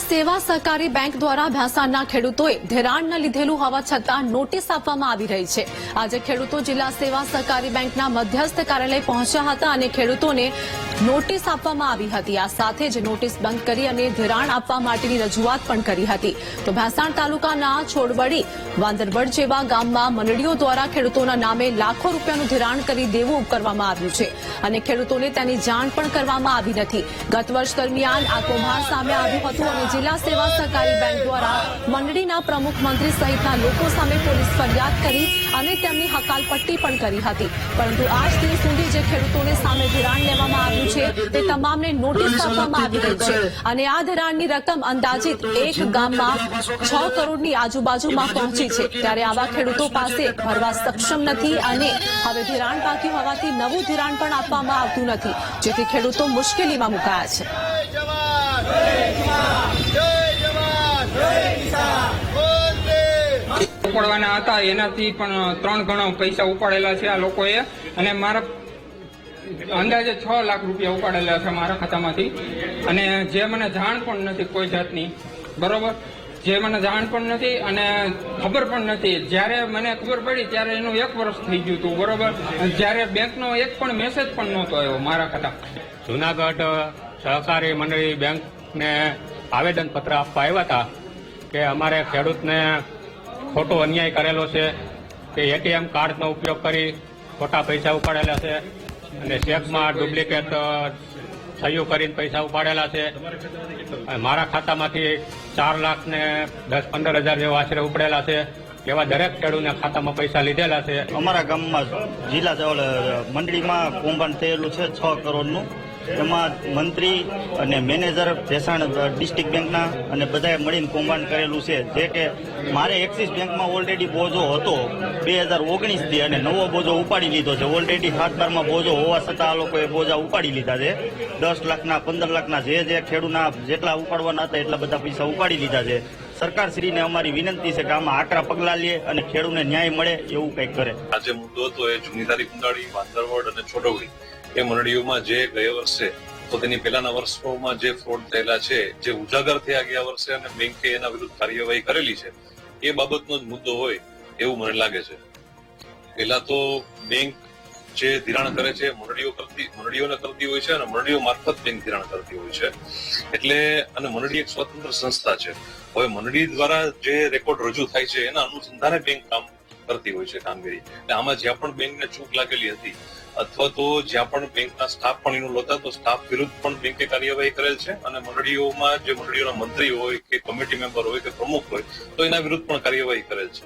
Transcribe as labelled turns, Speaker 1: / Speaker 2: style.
Speaker 1: સેવા સહકારી બેંક દ્વારા ભેંસાણના ખેડૂતોએ ધિરાણ ન લીધેલું હોવા છતાં નોટિસ આપવામાં આવી રહી છે. આજે ખેડૂતો જિલ્લા સેવા સહકારી બેંકના મધ્યસ્થ કાર્યાલય પહોંચ્યા હતા અને ખેડૂતોને નોટિસ આપવામાં આવી હતી. આ સાથે જ નોટિસ બંધ કરી અને ધિરાણ આપવા માટેની રજૂઆત પણ કરી હતી. તો ભેંસાણ તાલુકાના છોડવડી વાંદરવડ જેવા ગામમાં મંડળીઓ દ્વારા ખેડૂતોના નામે લાખો રૂપિયાનું ધિરાણ કરી દેવું કરવામાં આવ્યું છે અને ખેડૂતોને તેની જાણ પણ કરવામાં આવી નથી. ગત વર્ષ દરમિયાન આ કૌભાંડ સામે આવ્યું હતું અને જિલ્લા સેવા સહકારી બેંક દ્વારા મંડળીના પ્રમુખ મંત્રી સહિતના લોકો સામે પોલીસ ફરિયાદ કરી અને તેમની હકાલપટ્ટી પણ કરી હતી. પરંતુ આજ દિવસ સુધી જે ખેડૂતોને સામે ધિરાણ લેવામાં આવ્યું છે તે તમામને નોટિસ આપવામાં આવી રહી છે. અને આ ધિરાણની રકમ અંદાજિત એક ગામમાં છ કરોડની આજુબાજુમાં પહોંચી છે. ત્યારે આવા ખેડૂતો પાસે ભરવા સક્ષમ નથી અને હવે ધિરાણ બાકી હોવાથી નવું ધિરાણ પણ આપવામાં આવતું નથી. જેથી ખેડૂતો મુશ્કેલીમાં મુકાયા છે
Speaker 2: જય જવાન જય જવાન જય કિસાન વંદે
Speaker 3: ઉપાડવાના હતા. એનાથી પણ ત્રણ ગણો પૈસા ઉપાડેલા છે આ લોકોએ. અને મારા અંદાજે છ લાખ રૂપિયા ઉપાડેલા છે મારા ખાતામાંથી. અને જે મને જાણ પણ નથી કોઈ જાતની. બરોબર? જે મને જાણ પણ નથી અને ખબર પણ નથી. જ્યારે મને ખબર પડી ત્યારે એનું એક વર્ષ થઈ ગયું હતું. બરોબર? જ્યારે બેંકનો એક પણ મેસેજ પણ નહોતો આવ્યો મારા ખાતા.
Speaker 4: જુનાગઢ સહકારી મંડળી બેંકને આવેદનપત્ર આપવા આવ્યા હતા કે અમારે ખેડૂતને ખોટો અન્યાય કરેલો છે કે એટીએમ કાર્ડનો ઉપયોગ કરી ખોટા પૈસા ઉપાડેલા છે અને ચેકમાં ડુપ્લિકેટ સહીઓ કરીને પૈસા ઉપાડેલા છે. મારા ખાતામાંથી ચાર લાખ ને દસ પંદર હજાર જેવા આશરે ઉપડેલા છે. એવા દરેક ખેડૂતના ખાતામાં પૈસા લીધેલા છે.
Speaker 5: અમારા ગામમાં જિલ્લા મંડળીમાં કૌભાંડ થયેલું છે છ કરોડનું. એમાં મંત્રી અને મેનેજર ભેસાણ ડિસ્ટ્રિક્ટ બેંકના અને બધાએ મળીને કૌભાંડ કરેલું છે. જે કે મારે એક્સિસ બેંકમાં ઓલરેડી બોજો હતો બે હજાર ઓગણીસથી અને નવો બોજો ઉપાડી લીધો છે. ઓલરેડી સાત બારમાં બોજો હોવા છતાં આ લોકોએ બોજા ઉપાડી લીધા છે. દસ લાખના, પંદર લાખના જે જે ખેડૂતના જેટલા ઉપાડવાના હતા એટલા બધા પૈસા ઉપાડી લીધા છે. સરકારશ્રીને અમારી વિનંતી છે કે આમાં આકરા પગલાં લે અને ખેડૂતને ન્યાય મળે એવું કંઈક કરે.
Speaker 6: આજે મુદ્દો હતો એ જૂનીધારી કુંડાળી વાંદરવડ અને છોડવડી. એ મંડળીઓમાં જે ગયા વર્ષે, તો તેની પહેલાના વર્ષોમાં જે ફ્રોડ થયેલા છે, જે ઉજાગર થયા ગયા વર્ષે અને બેંકે એના વિરુદ્ધ કાર્યવાહી કરેલી છે, એ બાબતનો જ મુદ્દો હોય એવું મને લાગે છે. પહેલા તો બેંક જે ધિરાણ કરે છે, મંડળીઓ કરતી, મંડળીઓને કરતી હોય છે અને મંડળીઓ મારફત બેંક ધિરાણ કરતી હોય છે. એટલે, અને મંડળી એક સ્વતંત્ર સંસ્થા છે. હવે મંડળી દ્વારા જે રેકોર્ડ રજૂ થાય છે, એના અનુસંધાને બેંક કામ કરતી હોય છે કામગીરી. એટલે આમાં જ્યાં પણ બેંકને ચૂક લાગેલી હતી, અથવા તો જ્યાં પણ બેંકના સ્ટાફ પણ એનું હતા તો સ્ટાફ વિરુદ્ધ પણ બેંકે કાર્યવાહી કરેલ છે. અને મંડળીઓમાં જે મંડળીઓના મંત્રી હોય કે કમિટી મેમ્બર હોય કે પ્રમુખ હોય, તો એના વિરુદ્ધ પણ કાર્યવાહી કરેલ છે.